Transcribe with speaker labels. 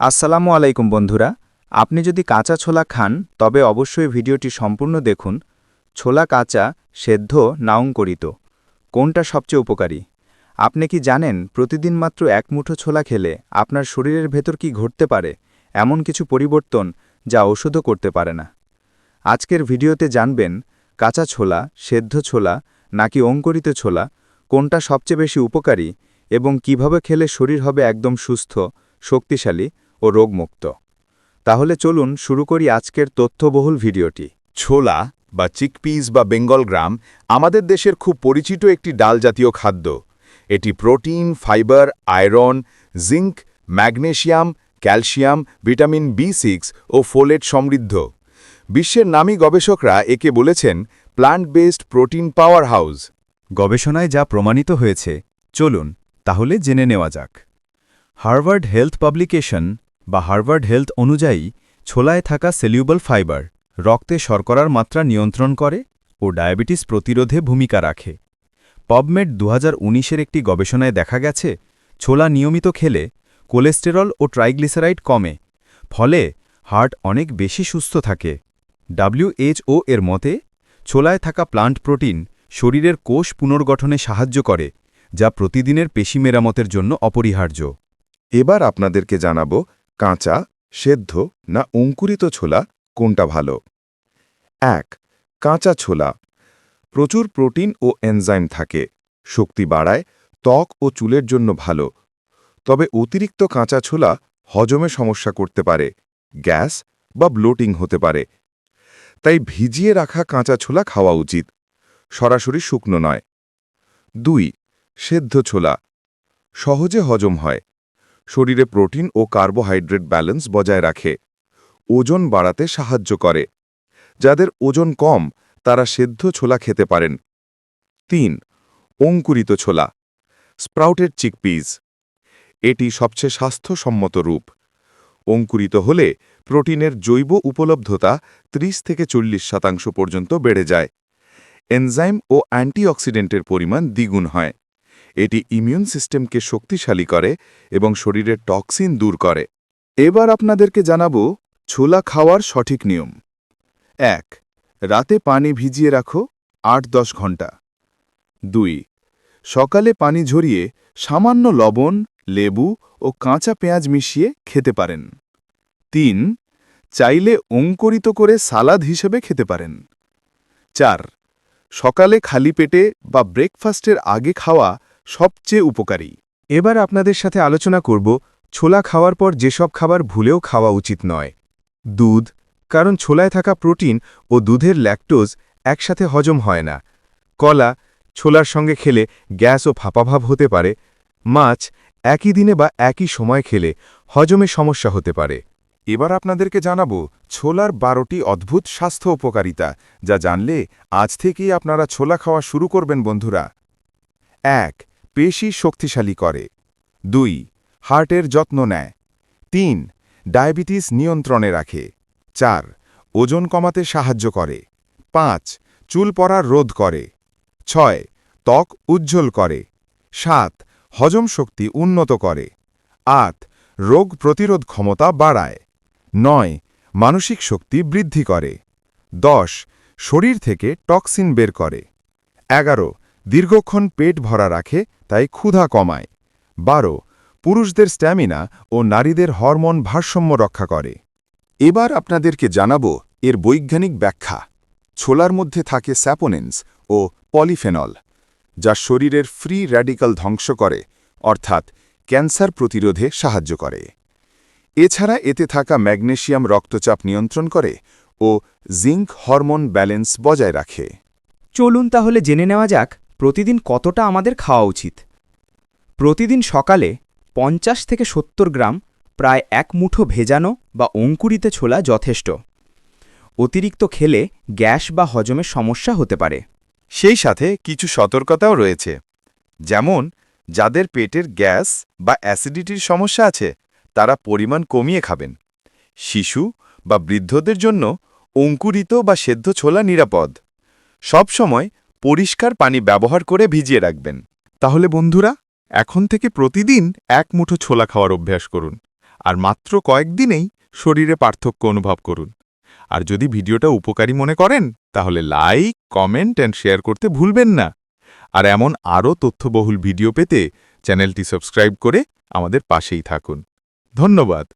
Speaker 1: আসসালামু আলাইকুম বন্ধুরা। আপনি যদি কাঁচা ছোলা খান, তবে অবশ্যই ভিডিওটি সম্পূর্ণ দেখুন। ছোলা কাঁচা, সেদ্ধ না অঙ্কুরিত কোনটা সবচেয়ে উপকারী? আপনি কি জানেন, প্রতিদিন মাত্র এক মুঠো ছোলা খেলে আপনার শরীরের ভেতর কি ঘটতে পারে? এমন কিছু পরিবর্তন যা ওষুধও করতে পারে না। আজকের ভিডিওতে জানবেন, কাঁচা ছোলা, সেদ্ধ ছোলা, নাকি অঙ্করিত ছোলা, কোনটা সবচেয়ে বেশি উপকারী এবং কীভাবে খেলে শরীর হবে একদম সুস্থ, শক্তিশালী ও রোগমুক্ত। তাহলে চলুন শুরু করি আজকের তথ্যবহুল ভিডিওটি।
Speaker 2: ছোলা বা চিকপিস বা বেঙ্গল গ্রাম আমাদের দেশের খুব পরিচিত একটি ডাল জাতীয় খাদ্য। এটি protein, fibre, iron, zinc, magnesium, calcium, vitamin B six ও ফোলেট সমৃদ্ধ। বিশ্বের নামী গবেষকরা একে বলেছেন plant based protein power house
Speaker 3: গবেষণায় যা প্রমাণিত হয়েছে, চলুন তাহলে জেনে নেওয়া যাক। হার্ভার্ড হেলথ পাবলিকেশন বা হার্ভার্ড হেলথ অনুযায়ী ছোলায় থাকা সেলিউবল ফাইবার রক্তে শর্করার মাত্রা নিয়ন্ত্রণ করে ও ডায়াবেটিস প্রতিরোধে ভূমিকা রাখে। পবমেড দু এর একটি গবেষণায় দেখা গেছে, ছোলা নিয়মিত খেলে কোলেস্টেরল ও ট্রাইগ্লিসারাইড কমে, ফলে হার্ট অনেক বেশি সুস্থ থাকে। ডাব্লিউএইচও এর মতে, ছোলায় থাকা প্লান্ট প্রোটিন শরীরের কোষ পুনর্গঠনে সাহায্য করে, যা প্রতিদিনের পেশি মেরামতের জন্য অপরিহার্য।
Speaker 2: এবার আপনাদেরকে জানাব কাঁচা, সেদ্ধ না অঙ্কুরিত ছোলা কোনটা ভালো? এক, কাঁচা ছোলা। প্রচুর প্রোটিন ও এনজাইম থাকে। শক্তি বাড়ায়, ত্বক ও চুলের জন্য ভালো। তবে অতিরিক্ত কাঁচা ছোলা হজমে সমস্যা করতে পারে, গ্যাস বা ব্লোটিং হতে পারে। তাই ভিজিয়ে রাখা কাঁচা ছোলা খাওয়া উচিত। সরাসরি শুকনো নয়। দুই, সেদ্ধ ছোলা। সহজে হজম হয়। শরীরে প্রোটিন ও কার্বোহাইড্রেট ব্যালেন্স বজায় রাখে। ওজন বাড়াতে সাহায্য করে। যাদের ওজন কম, তারা সেদ্ধ ছোলা খেতে পারেন। তিন, অঙ্কুরিত ছোলা স্প্রাউটেড চিকপিজ এটি সবচেয়ে স্বাস্থ্যসম্মত রূপ। অঙ্কুরিত হলে প্রোটিনের জৈব উপলব্ধতা ৩০ থেকে চল্লিশ শতাংশ পর্যন্ত বেড়ে যায়। এনজাইম ও অ্যান্টিঅক্সিডেন্টের পরিমাণ দ্বিগুণ হয়। এটি ইমিউন সিস্টেমকে শক্তিশালী করে এবং শরীরের টক্সিন দূর করে। এবার আপনাদেরকে জানাব ছোলা খাওয়ার সঠিক নিয়ম। এক, রাতে পানি ভিজিয়ে রাখো আট দশ ঘণ্টা। দুই, সকালে পানি ঝরিয়ে সামান্য লবণ, লেবু ও কাঁচা পেঁয়াজ মিশিয়ে খেতে পারেন। তিন, চাইলে অঙ্কুরিত করে সালাদ হিসেবে খেতে পারেন। চার, সকালে খালি পেটে বা ব্রেকফাস্টের আগে খাওয়া সবচেয়ে উপকারী।
Speaker 3: এবার আপনাদের সাথে আলোচনা করব ছোলা খাওয়ার পর যেসব খাবার ভুলেও খাওয়া উচিত নয়। দুধ, কারণ ছোলায় থাকা প্রোটিন ও দুধের ল্যাকটোজ একসাথে হজম হয় না। কলা, ছোলার সঙ্গে খেলে গ্যাস ও ফাঁপাভাব হতে পারে। মাছ, একই দিনে বা একই সময় খেলে হজমে সমস্যা হতে পারে।
Speaker 2: এবার আপনাদেরকে জানাব ছোলার বারোটি অদ্ভুত স্বাস্থ্য উপকারিতা, যা জানলে আজ থেকেই আপনারা ছোলা খাওয়া শুরু করবেন বন্ধুরা। এক পেশি শক্তিশালী করে। দুই, হার্টের যত্ন নেয়। তিন, ডায়াবেটিস নিয়ন্ত্রণে রাখে। চার, ওজন কমাতে সাহায্য করে। পাঁচ, চুল পড়ার রোধ করে। ছয়, ত্বক উজ্জ্বল করে। সাত, হজম শক্তি উন্নত করে। আট, রোগ প্রতিরোধ ক্ষমতা বাড়ায়। নয়, মানসিক শক্তি বৃদ্ধি করে। দশ, শরীর থেকে টক্সিন বের করে। এগারো দীর্ঘক্ষণ পেট ভরা রাখে, তাই ক্ষুধা কমায়। বারো, পুরুষদের স্ট্যামিনা ও নারীদের হরমোন ভারসাম্য রক্ষা করে। এবার আপনাদেরকে জানাব এর বৈজ্ঞানিক ব্যাখ্যা। ছোলার মধ্যে থাকে স্যাপোনেন্স ও পলিফেনল, যা শরীরের ফ্রি র্যাডিক্যাল ধ্বংস করে, অর্থাৎ ক্যান্সার প্রতিরোধে সাহায্য করে। এছাড়া এতে থাকা ম্যাগনেশিয়াম রক্তচাপ নিয়ন্ত্রণ করে ও জিঙ্ক হরমোন ব্যালেন্স বজায় রাখে।
Speaker 1: চলুন তাহলে জেনে নেওয়া যাক প্রতিদিন কতটা আমাদের খাওয়া উচিত? প্রতিদিন সকালে পঞ্চাশ থেকে সত্তর গ্রাম প্রায় এক মুঠো ভেজানো বা অঙ্কুরিত ছোলা যথেষ্ট। অতিরিক্ত খেলে গ্যাস বা হজমের সমস্যা হতে পারে।
Speaker 2: সেই সাথে কিছু সতর্কতাও রয়েছে। যেমন, যাদের পেটের গ্যাস বা অ্যাসিডিটির সমস্যা আছে, তারা পরিমাণ কমিয়ে খাবেন। শিশু বা বৃদ্ধদের জন্য অঙ্কুরিত বা সেদ্ধ ছোলা নিরাপদ। সবসময় পরিষ্কার পানি ব্যবহার করে ভিজিয়ে রাখবেন। তাহলে বন্ধুরা, এখন থেকে প্রতিদিন এক মুঠো ছোলা খাওয়ার অভ্যাস করুন,
Speaker 4: আর মাত্র কয়েকদিনেই শরীরে পার্থক্য অনুভব করুন। আর যদি ভিডিওটা উপকারী মনে করেন, তাহলে লাইক, কমেন্ট অ্যান্ড শেয়ার করতে ভুলবেন না। আর এমন আরও তথ্যবহুল ভিডিও পেতে চ্যানেলটি সাবস্ক্রাইব করে আমাদের পাশেই থাকুন। ধন্যবাদ।